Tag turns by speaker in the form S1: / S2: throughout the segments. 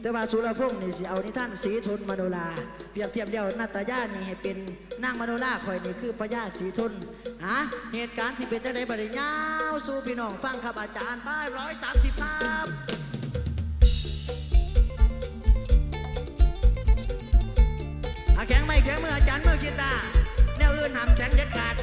S1: แต่ว่าสุรพงษ์นี่สิเอานิท่านสีทนมโนราเปรียบเทียบเดียวนาตาญานี่ให้เป็นนางมโนราคอยนี่คือพญาสีทนฮะเหตุการณ์ที่เป็นจังไดบัดนี้ยาวสู่พี่น้องฟังครับอาจารย์ป้ายร้อยสามสิบครับอาแข็งไม่แข็งมืออาจารย์มือกีตาร์แนวอื่นห้ามแข็งเด็ดขาด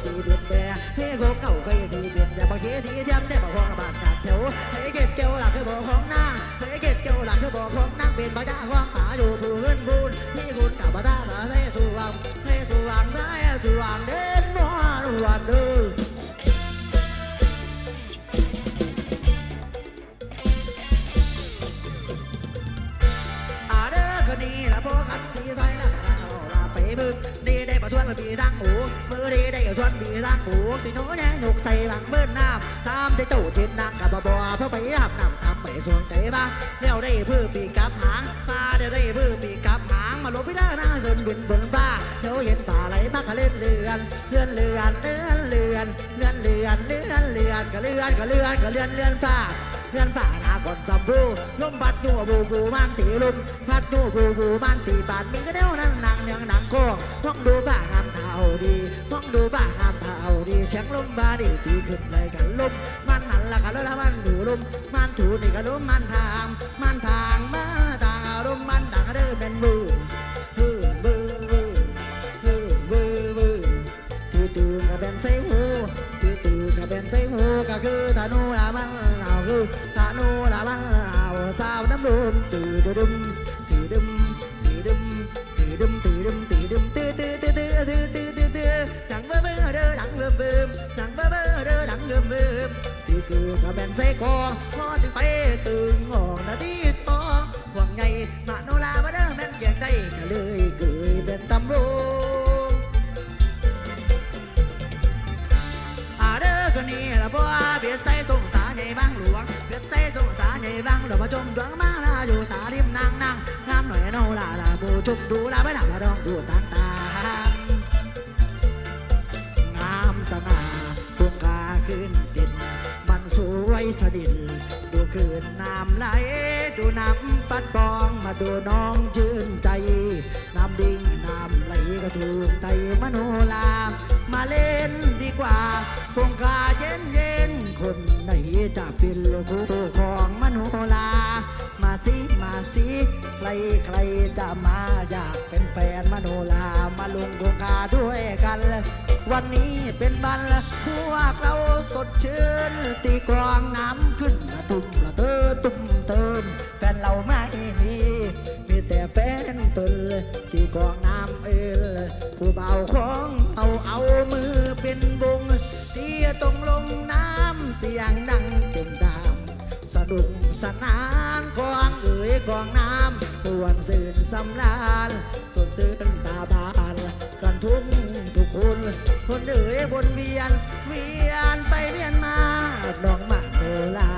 S1: เก่าเคยสีเด็ดแบพี่โคเก่าเคยสีเด็ดแต่บางทีสีเทียมแต่บอกของบาดตัดแถวเฮ้เก็บเกี่ยวหลักคือบอกของนางเฮ้เก็บเกี่ยวหลักคือบอกของนางเป็นพ่อจ๋าของหมาอยู่ผู้เงินบุญพี่คุณกับพ่อตามาใส่สว่างให้สว่างใส่สว่างเด่นนวลวันเด้ออาเด้อคนนี้ละพวกขันสีใสละเอาละ มาปีดังหูมือดีได้กับชวนปีดังหูสิโน้แย่หยกใส่หลังเบิ้ลน้ำตามใจเจ้าทินนางกับบ่อเพื่อไปอาบน้ำทำไปส่วนใจบ้าเลี้ยวได้เพื่อปีกับหางมาเดี๋ยวได้เพื่อปีกับหางมาลบไปได้หน้าส่วนบินบนฟ้าเดี๋ยวเห็นป่าไหลมาขะเล่นเรือนเลื่อนเรือนเลื่อนเรือนเลื่อนเรือนเลื่อนเรือนกะเลื่อนกะเลื่อนกะเลื่อนเลื่อนฟ้า เพื่อนฝ่าหนาก่อนจำบูลมพัดยัวบูบูมันตีลมพัดยัวบูบูมันตีบาดมีก็เดียวนั่งนางเนียงนางโก้ห้องดูฝ่างามเท่าดีห้องดูฝ่างามเท่าดีเสียงลมบาดีตีขึ้นเลยกันลมมันหันละกันแล้วมันถูลมมันถูนี่ก็ลมมันทางมันทาง คอพอถึงไปตื่นงอกนาดีต่อห่วงไงมาโนลามาเด้อแม่นอย่างใดก็เลยเกยเป็นตำรวจอาเด้อคนนี้ละพ่เบียดใส่สงสารใหญ่บางหลวงเบียดใส่สงสารใหญ่บางหลวงมาจมดวงมาลาอยู่สาริมนางนางงามหน่อยโนลาลาบูจุบดูลาไปดับละดองดูตางตา สดิน ดูคืนน้ำไหล ดูน้ำฟัดปองมาดูน้องชื่นใจ น้ำดิ่งน้ำไหลก็ถูกใจมโนลามาเล่นดีกว่า คงคาเย็นเย็นคนไหนจะเป็นคู่ของมโนลา มาสิมาสิใครใครจะมาอยากเป็นแฟนมโนลามาลงคงคาด้วยกัน วันนี้เป็นบันละพวกเราสดชื่น ตีกลองน้ำขึ้นละตุ่มละเตอตุ่มเติมแฟนเราไม่มี มีแต่แฟนตุนตีกลองน้ำเอลผู้เบาของเอาเอามือเป็นวงตีตรงลงน้ำเสียงดังเต็มดามสนุกสนานกองเอ๋ยกองน้ำปวนสื่นสำราญสดชื่นตาบานกันทุกทุก คนคนเอ๋ยวนเวียน เวียนไปเวียนมาน้องมาโนลา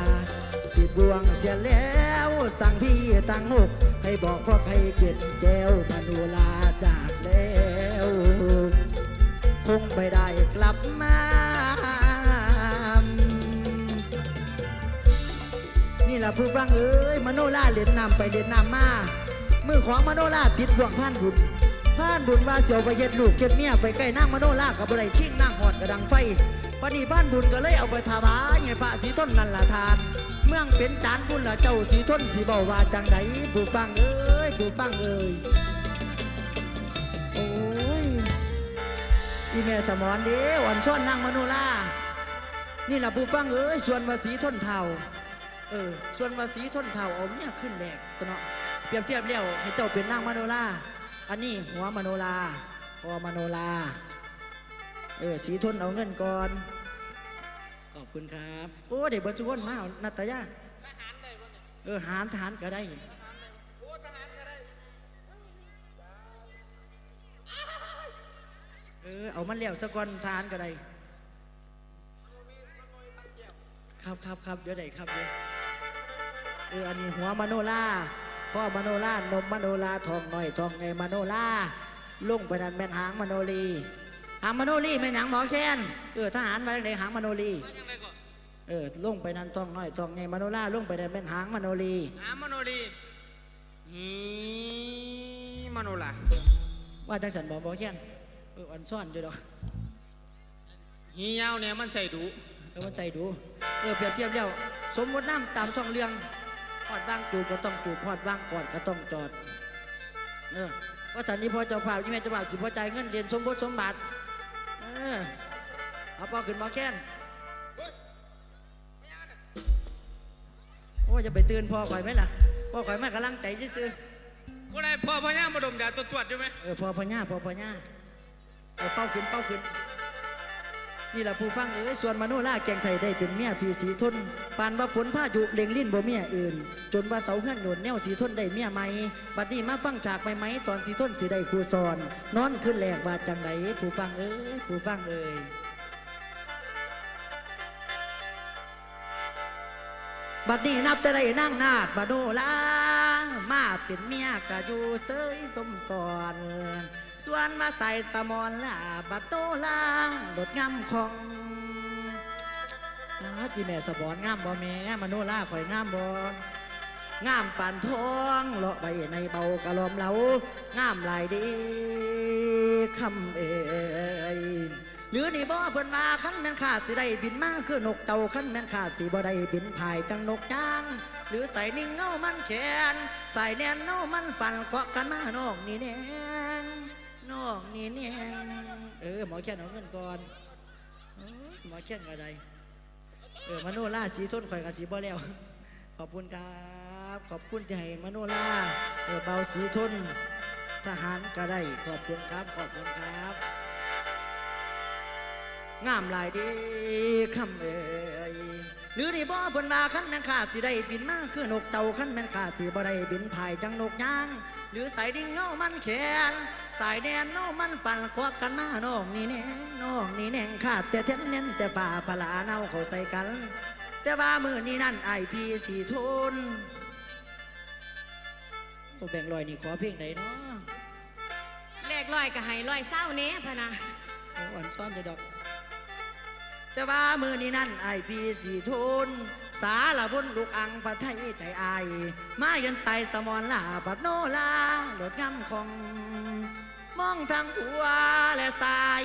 S1: ติดบ่วงเสียแล้วสั่งพี่ตั้งหกให้บอกพ่อใครเกลียดแก้วธนูลาจากแล้ว คงไม่ได้กลับมานี่แหละผู้ฟังเอ้ยมโนราเล่นนำไปเล่นนำมามือของมโนราติดบ่วงพันบุญ พานบุญว่าเสียวไปเย็ดลูกเก็บเมียไปใกล้นางมโนลากับบ่ได้ขิงนางหอดกระดังไฟปณีบ้านบุญก็เลยเอาไปถวายให้พระสีทนนั่นละทาน เมืองเป็นจานบุญละเจ้าสีทนสีเบาว่าจังไดผู้ฟังเอ้ยผู้ฟังเอ้ยโอ้ยอีแม่สมอนเด้อ่อนซ่อนนางมโนลานี่ละผู้ฟังเอ้ยส่วนว่าสีทนเทาเออส่วนว่าสีทนเทาเอาเมียขึ้นแหลกตเนาะเปรียบเทียบแล้วให้เจ้าเป็นนางมโนรา อันนี้หัวมโนราคอมโนราเออสีทนเอาเงินก่อน ขอบคุณครับ โอ้เด็กบรรจุวนมาเอานัตตายาเออหารทหารก็ได้เออเอามันเลี้ยวสะก่อนทหารก็ได้ครับครับครับเดี๋ยวได้ครับเดี๋ยวเอออันนี้หัวมโนลา พ่อมโนลานมมโนลาทองหน่อยทองไงมโนลาลุงไปนั่นแม่นหางมโนลีหางมโนลีแม่นหยังหมอแคนเออทหารไปในหางมโนลีเออลุงไปนั่นทองน้อยทองไงมโนลาลุงไปนั่นแม่นหางมโนลี
S2: อามโนรีฮีมโนลา
S1: ว่าจังสันบอกหมอแคนเอออันซ่อนอยู่ดอก
S2: ฮียาวเนี่ยมันใส่ดู
S1: เออมันใจดูเออเปรียบเทียบแล้วสมมติน้ำตามท้องเรื่อง หอดว่างจูบก็ต้องจูบหอดว่างกอดก็ต้องจอดเออว่าสันนี้พอเจ้าภาพยี่แม่เจ้าภาพสิพอใจายเงินเรียนสมบูรณ์สมบัติเออเอาพอขึ้นหมาแค้นโอ้ยจะไปเตือนพ่อข่อยไหมล่ะพ่อข่อยแม่กำลังใจซื่อ
S2: ก็ได้พ่อพ่อย่ามาดมยาตัวตรวจอยู่ไหม
S1: ๆเออพ่อพ่อญ่าพ่อพ่อญ่าเออเป้าขึ้นเป้าขึ้น นี่แหละผู้ฟังเอ้ยส่วนมโนราแกงไทยได้เป็นเมียพีสีทนปานว่าฝนพายุเล็งลิ้นบ่เมียอื่น จนว่าเสาเฮือนโยนแนวสีทนได้เมียใหมบัดนี้มาฟังฉากใหมตอนสีทนสิได้ครูสอน นอนขึ้นแหลกว่าจังไดผู้ฟังเอ้ยผู้ฟังเอ้ยบัดนี้นับแต่ได้นั่งนาดมโนรา เป็นเมียก็อยู่เซยสมสอนส่วนมาใส่สมอนลาบัดโตลาโดดงำของอาจีแม่สะบอนงามบ่แม่มโนลาข่อยงามบ่งามปานทองเลาะใบในเบากะลอมเหลางามหลายดีคำเอ่ย หรือนี่บ่เพิ่นว่าคันแม่นขาดสิได้บินมาคือนกเต่าคันแม่นขาดสิบ่ได้บินพายจังนกจ้าง หรือใส่นิ่งเงามันแขนใส่แนนเงามันฟันเกาะกันมานอกนี่แนงนอกนี่แนงเออหมอแค่นเอาเงินก่อนหมอแค่นก็ไดเออมโนล่าสีต้นข่อยกับสีบ่แล้วขอบคุณครับขอบคุณที่ให้มโนล่าเออเบาสีทนทหารก็ได้ขอบคุณครับขอบคุณครับ งามหลายดีคำเอ่ยหรือนี่บ่เพิ่นว่าคันแม่นขาสิได้บินมาคือนกเต่าคันแม่นขาสิบ่ได้บินพายจังนกย่าง หรือสายดิ่งเงามันแขนสายแดนเงามันฟันควักกันมาน้องนี่แน่น้องนี่แน่งขาดแต่เทนเน้นแต่ฝ่าพลาเนาเขาใส่กัน แต่ว่ามือนี้นั่นไอพีสีทุนโอ้แบ่งลอยนี่ขอเพียงใดเนาะ
S3: แลกลอยกับไห้ลอยเศร้าเนี้พะนะ
S1: โอ้อ่อนซ้อนจะดอก แต่ว่ามือนี้นั่นไอพีสีทุน สาละวนลูกอังประไทยใจอายมาเยันใส่สมอนลาบัดโนลาโดดงำของ มองทางขวาและซ้าย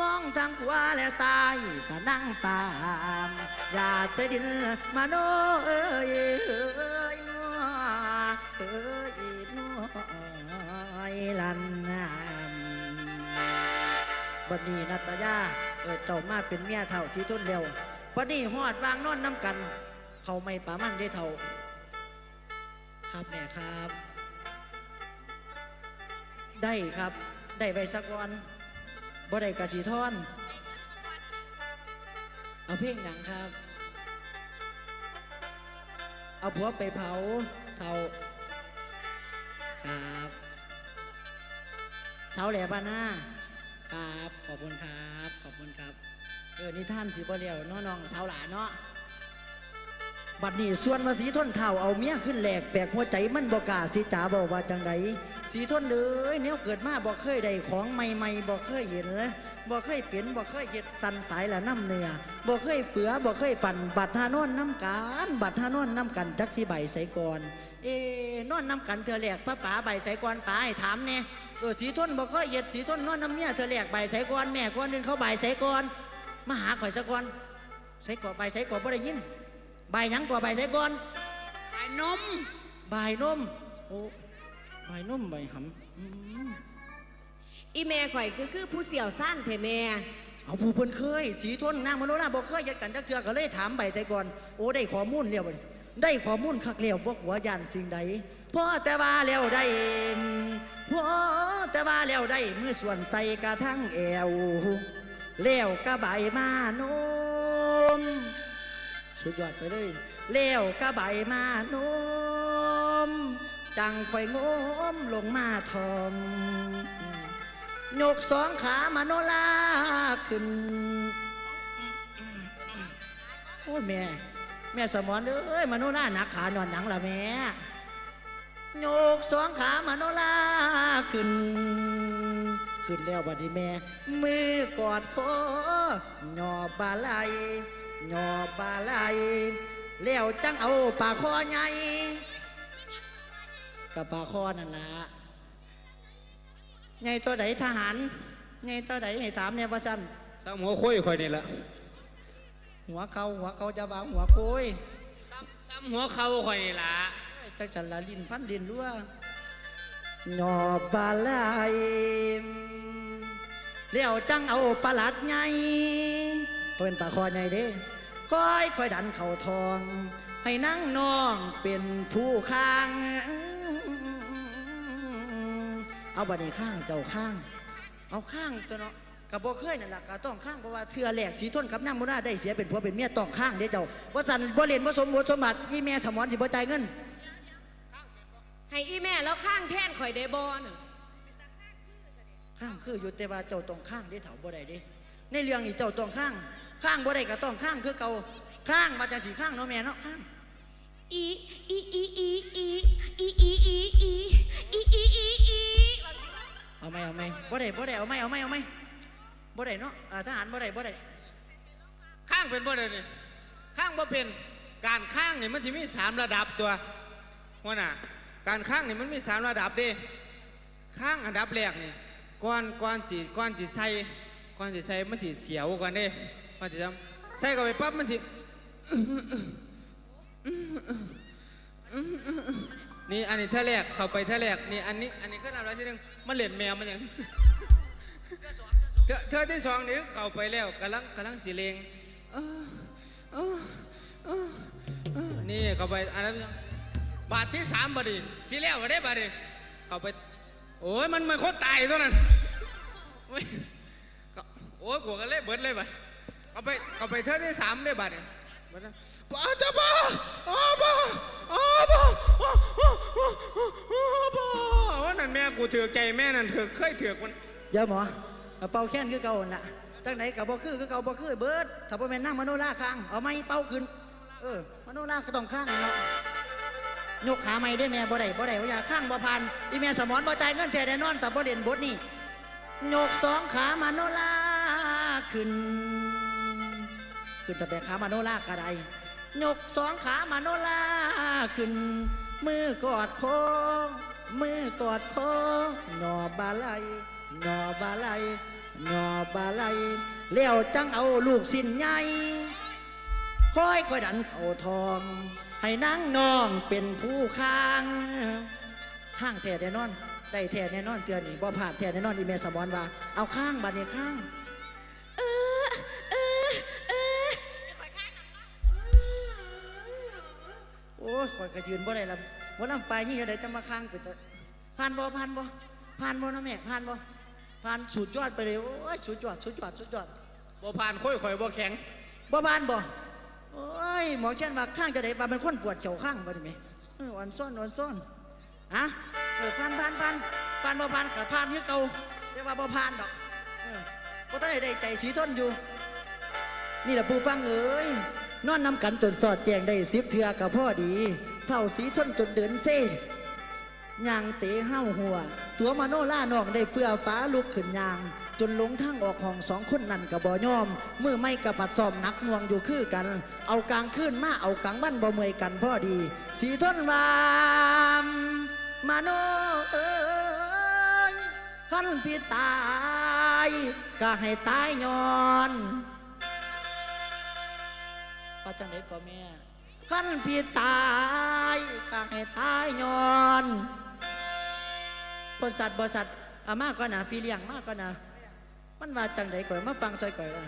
S1: มองทางขวาและซ้ายก็นั่งตามอยาเสดินมาโนเอ้ยเอ้ยนัวเอ้ยนัวลันนามบัดนี้นัตยา เออเจ้ามาเป็นเมียเท่าชีทุนเร็วบัดนี้หอดวางนอนน้ำกัน เขาไม่ปามันได้เท่า ครับแม่ครับ ได้ครับ ได้ไปสักวันบ่ได้กะจีทอน เอาเพลงหยังครับ เอาผัวไปเผาเท่า ครับเช้าแหล่บ้านหน้า ครับ ขอบคุณครับ ขอบคุณครับ เออนี่ท่านสิบ่เลียวน้องน้องเช้าหลานเนาะ บัดนี้ส่วนว่าสีทนเท่าเอาเมียขึ้นแหลกแปลกหัวใจมันบ่กล้าสิจ๋าบอกว่าจังใดสีทนเลยแนวเกิดมาบ่เคยได้ของใหม่ๆบ่เคยเห็นเลยบ่เคยเปลี่ยนบ่เคยเฮ็ดสันสายละน้ำเนื้อบ่เคยเฟือบ่เคยฝันบัดหานอนน้ำกันบัดหานอนน้ำกันจักสิใบใสก่อนเอ๊ะนอนน้ำกันเธอแหลกป้าป๋าใบใสก่อนป๋าให้ถามแน่ เออสีทนบ่เคยเฮ็ดสีทนนอนน้ำเมียเธอแหลกใบใส่ก่อนแม่ก่อนนึงเขาใบใส่ก่อนมาหาข่อยซะก่อนใส่ก่อนใบใส่ก่อนบ่ได้ยินใบหยังกว่าใบใส่ก่อน
S3: ไอ้นม
S1: ใบนมโอ้ใบนมใบหำอืม
S3: อีแม่ข่อยคือคือผู้เสี่ยวสั้นเทแม่
S1: เอาผู้เพิ่นเคย สีทนนางมโนราบอกเคยยัดกันจักเทือก็เลยถามใบใส่ก่อนโอ้ได้ข้อมูลแล้วบัดนี้ได้ข้อมูลคักแล้วบอกหัวยันสิ่งใดพอแต่ว่าแล้วได้ พอแต่ว่าแล้วได้เมื่อส่วนใส่กระทั่งแอวแล้วก็ใบมานม สุดยอดไปเลยเลี้ยวกระใบมานม จังค่อยงมลงมาทองยกสองขามาโนลาขึ้น โอ้ยแม่ แม่สมอนเอ้ยมาโนลาหนักขานอนหนังละแม่ ยกสองขามาโนลาขึ้น ขึ้นแล้วบัดนี้แม่ มือกอดคอยอบาไหลยอบาไหลแล้วจังเอาปากคอใหญ่กับปากคอนั่นละไงตัวไหนทหารไงตัวไหนให้ถามเนี่ยว่าสัน
S2: สามหัวคุยข่อยนี่แหละ
S1: หัวเขาหัวเขาจะวางหัวโคุย
S2: ซ้ำหัวเขาข่อยนี่ล่ะ
S1: จักจันละลินพันลินรั่วหนอบาไหลแล้วจังเอาปลาหลัดไงเป็นปลาคอใหญ่เด้ค่อยค่อยดันเข่าทอง ให้นั่งน้องเป็นผู้ข้าง เอาบัดนี้ข้างเจ้าข้าง เอาข้างตัวเนาะกับบ่เคยนั่นแหละก็ต้องข้างเพราะว่าเทือแหลกสีทนกับน้ำมุนาได้เสียเป็นผัวเป็นเมียต้องข้างเด้เจ้าว่าสันบ่เรียนบ่สมบูรณ์สมบัติยี่แม่สมอนสิบ่จ่ายเงิน
S3: ให้อีแม่แล้วข้างแท่นข่อยได้บอน่ะ
S1: ข้างคืออยู่แต่ว่าเจ้าต้องข้างได้เถ่าบ่ได้เด้ในเรื่องนี้เจ้าต้องข้าง ข้างบ่ได้ก็ต้องข้างคือเก่าข้างมาจะสีข้างเนาะแม่เนาะข้าง
S3: อีอีอีอีอีอีอีอีอีอีอีอีอี
S1: เอาไหมเอาไหมบ่ได้บ่ได้เอาไหมเอาไหมเอาไหมบ่ได้เนาะอ่าทหารบ่ได้บ่ได้
S2: ข้างเป็นบ่ได้นี่ข้างบ่เป็นการข้างนี่มันสิมีสามระดับตัวว่าน่ะ การข้างนี่มันมีสามระดับเด้ข้างอันดับแรกนี่ก่อนก่อนสิก่อนสิใส่ก่อนสิใส่มันสิเสียวก่อนเด้ก่อนสิทำใส่เข้าไปปั๊บมันสินี่อันนี้ท่าแรกเข้าไปท่าแรกนี่อันนี้อันนี้ก็นำร้อยที่หนึ่งมันเหรียญแมวมันอย่างเธอเธอที่สองนี่เข้าไปแล้วกำลังกำลังสีเลงนี่เข้าไปอันนั้น บาทที่สามบาทดีสีแล้วมาได้บาทดีเขาไป โอ้ยมันมันโคตรตายตัวนั้นโอ้ยเข้าโอ้ยกลัวกันเลยเบิดเลยบาทเขาไปเขาไปเธอที่สามได้บาทเนี่ยบาทนั้นบ้าจ้าบ้าอ้าบ้าอ้าบ้าอ้าอ้าอ้าอ้าบ้าว่านั่นแม่กูเถือใจแม่นั่นเถือเคยเถือกมัน
S1: เดี๋ยวหมอเอาเป่าแค้นคือเก่าหั่นล่ะจังไหนกับบ่คือคือเก่าบ่คือเบิดถ้าบ่แม่นนั่งมโนราข้างเอาไหมเป่าขึ้น เออมโนราก็ต้องข้างเนาะ ยกขาไม่ได้แม่บ่ได้บ่ได้ว่าอย่าข้างบ่พันอีแม่สมอนบ่จ่ายเงินแท้แน่นอนแต่บ่เล่นบทนี่ยกสองขามาโนราขึ้น ขึ้นแต่แบกขามาโนรากระไดยกสองขามาโนราขึ้น มือกอดโคอมือกอดโคอหนอบาไหลหนอบาไหลหนอบาไหลเลี้ยวจังเอาลูกสิ้นใหญ่ค่อยค่อยดันเข่าทอง ให้นางน้องเป็นผู้ข้างข้างแท้แน่นอน ได้แท้แน่นอนเตือนอีกว่าผ่านแท้แน่นอนอีเมสมอนว่า เอาข้างบัดนี้ข้าง
S3: เออเออเออ
S1: โอ้ยข่อยก็ยืนบ่ได้ละว่าลำไฟนี่เดี๋ยวจะมาค้างไปแต่ผ่านบ่ผ่านบ่ผ่านบ่นะแม่ผ่านบ่ผ่านสุดยอดไปเลยโอ้ยสุดยอดสุดยอดสุดยอด
S2: บ่ผ่านค่อยข่อยบ่แข็ง
S1: บ่ผ่านบ่ โอ้ยหมอแค้นว่าข้างจะได้ปาเป็นคนปวดเข่าข้างบ่ได้ไหมเอออ่อนซ้อนอ่อนซ้อนอะเออผ่านผ่านผ่านผ่านบ่ผ่านก็ผ่านคือเก่าแต่ว่าบ่ผ่านดอกเออบ่ต้องได้ใจสีทนอยู่ นี่แหละผู้ฟังเอ้ยนอนนำกันจนสอดแจงได้สิบเทือกับพ่อดี เท่าสีทนจนเดินเซ่ยางเตะห้าหัว ตัวมาโนล่านองได้เพื่อฟ้าลุกขึ้นยาง จนหลงทางออกของสองคนนั่นกับ่ยอมมือไม่กับปัดซอมหนักน่วงอยู่คือกัน เอากลางขึ้นมาเอากลางบ้านบ่เมยกันพ่อดี สีทนวามมาโนเอ้ยขันพี่ตายก็ให้ตายย้อนว่าจังไดก็แม่ขันพี่ตายก็ให้ตายย้อนบริษัทบริษัทอามาก็นะพี่เลี้ยงมากก็นะ มันว่าจังไดก่อนมาฟังซอยก่อนว่า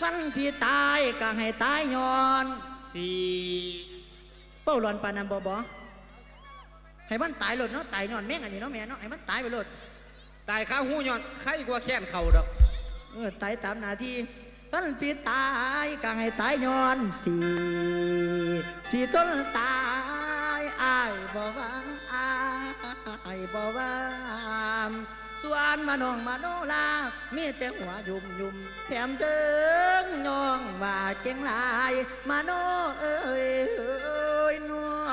S1: ขันพี่ตายก็ให้ตายย้อน
S2: สี่
S1: เป้าหลอนปานนันบอบอให้มันตายหลดเนาะตายย้อนแม่งอันนี้เนาะแม่เนาะให้มันตายไปหลด
S2: ตายข้าหูย้อนใครกว่าแค้นเขาดอก
S1: เออตายตามหน้าที่ขันพี่ตายก็ให้ตายย้อนสีสีต้นตายอายบอกว่าอายบอกว่า ส่วนมาน้องมาโนลา มีแต่หัวยุ่มยุ่มแถมถึงน้องว่าเก่งลาย มาโนเอ้ยเอ้ยนัว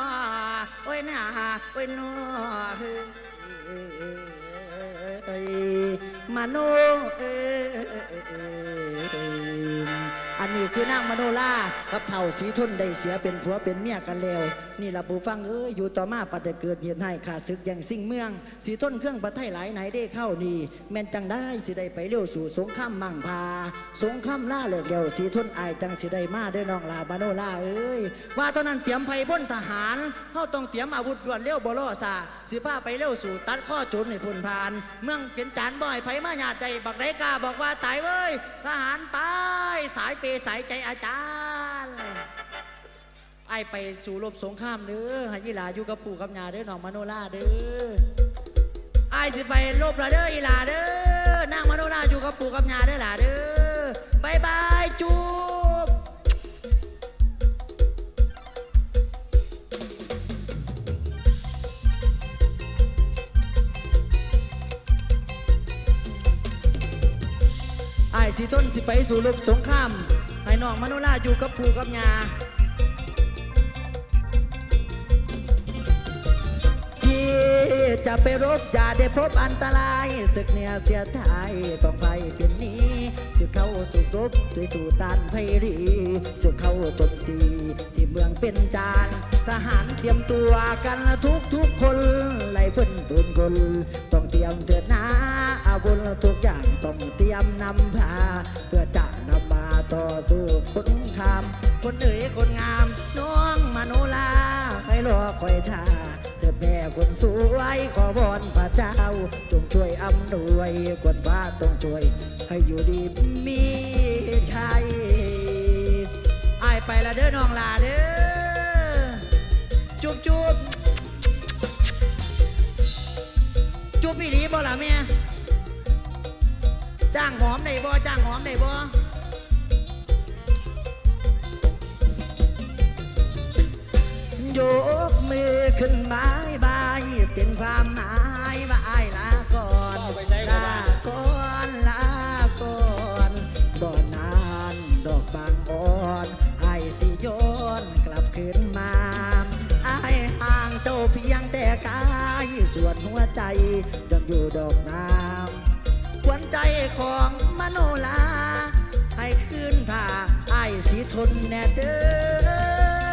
S1: เอ้ยหน้าเอ้ยนัวมาโนเอ้ย คือนางมโนลากับเท่าสีทุนได้เสียเป็นผัวเป็นเมียกันแล้ว นี่ละปูฟังเอ้ยอยู่ต่อมาปัดเกิดเหตุให้ขาดศึกอย่างสิ่งเมือง สีทุนเครื่องประไทยหลายไหนได้เข้านี่แม่นจังได้สิได้ไปเร็วสู่สงครามมั่งพา สงครามล่าเลิกเร็วสีทุนอายจังสิได้มาเด้น้องลาบาโนลาเอ้ยว่าตอนนั้นเตรียมไฟพ่นทหารเฮาต้องเตรียมอาวุธด่วนเร็วบล่อซาสิพาไปเร็วสู่ตัดข้อจุนให้พุ่นพาน เมืองเป็นจานบ่อยไผมาญาติใดบักไดกล้าบอกว่าตายเว้ยทหารไปสายเปสายใจอาจารย์ไอไปสู่รบสงครามเด้อห้ยีหลาอยู่กับปู่กับยาเด้อน้องมโนราเด้อไอสิไปรบละเด้ออีหลาเด้อนางมโนราอยู่กับปู่กับยาเด้อหลาเด้อบายบายจูบไอสิต้นสิไปสู่รบสงคราม ให้น้องมโนราอยู่กับปู่กับยาที่จะไปรบอย่าได้พบอันตรายศึกเนี่ยเสียทายต้องไปเป็นนี้ศึกเข้าถูกรบด้วยสู่ตานไพรีศึกเข้าจมตีที่เมืองเป็นจานทหารเตรียมตัวกันทุกทุกคนไล่เพิ่นปืนกลต้องเตรียมเถิดหนาอาวุธทุกอย่างต้องเตรียมนำพา เพื่อจะ ต่อสู้คนคาม คนเอ๋ยคนงาม น้องมโนลาให้รอคอยท่าเถิดแม่คนสวยขอวอนพระเจ้า จงช่วยอำนวยคนฟ้าต้องช่วย ให้อยู่ดีมีชัยไอไปละเด้อน้องลาเด้อจุบจุบจุบพี่ดีบ่ล่ะแม่จ้างหอมได้บ่จ้างหอมได้บ่ ยกมือขึ้นบายบายเป็นความหมายว่าอายลาก่อนลาก่อนลาก่อนบ่นานดอกบางอ่อนไอายสิโยนกลับคืนมาไอห่างเจ้าเพียงแต่กายส่วนหัวใจยังอยู่ดอกน้ำควรใจของมโนลาให้ขึ้นท่าไอายสิทนแน่เด้อ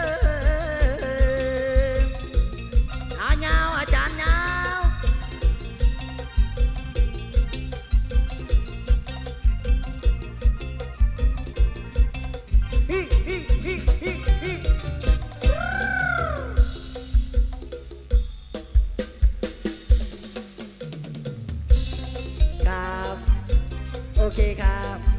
S1: โอเคครับ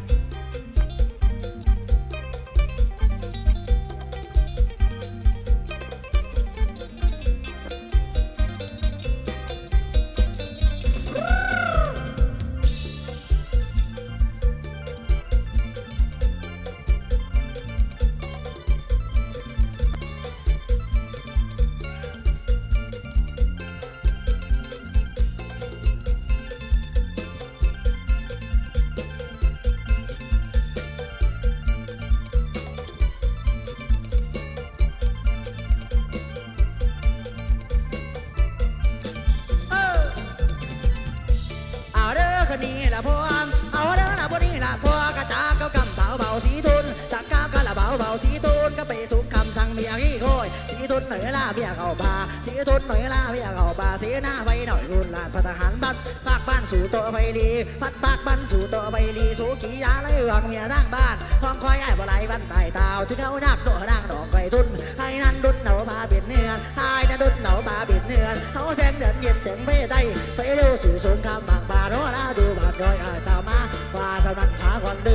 S1: หน่อยละเบียเข้าบาสีทุนหน่อยละเบียเข้าบาสีหน้าไว้หน่อยรุ่นลานพัฒหารบัตปากบ้านสู่ตัวไฟลีพัดปากบ้านสู่ตัวไฟลีสู่ขี่ยาไล่เอืองเมียร่างบ้านห้องคอยไอ้บ่ไหลบ้านใต้ตาวที่เขายากโดนางดอกไก่ทุนให้นั่นดุนเหนาบาเบียดเนื้อให้นั่นดุนเหนาบาเบียดเนื้อเขาแสงเดินเย็นเสียงไม่ได้ไปเร็วสู่สงครามบางบาโนลาดูบาดดอยอายตามมาฟ้าสำนักช้าก่อนเดือ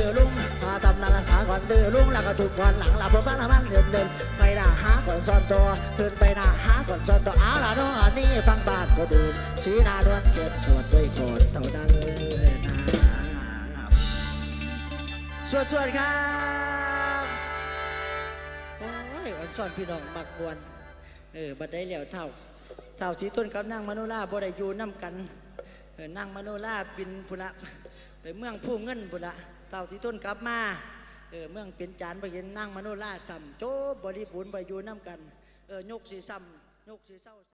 S1: ลุงฟ้าสำนักช้าก่อนดือลุงแล้วก็ถูกวันหลังหลับผมฟังละมันเดินเดินไปหน้าหาก่อนซ่อนตัวขึ้นไปหน้าหาก่อนซ่อนตัวเอาละน้องอันนี้ฟังบาดก็ดูสีหน้านวลเขียนสวดด้วยก่อนเท่านั้นเลยนะสวดสวดครับโอ้ยอ่อนซ่อนพี่น้องมักวนเออบัดได้แล้วเท่าเท่าสีต้นกับนางมโนราบ่ได้อยู่น้ำกันเออนางมโนราบินพุระไปเมืองผู้เงินพุระ เต่าที่ต้นกลับมาเออเมืองเป็นจานไปเห็นนั่งมโนล่าซ้ำโจบบริบูรณ์ไปอยู่น้ำกันเออยกสีซ้ำยกสีเศร้า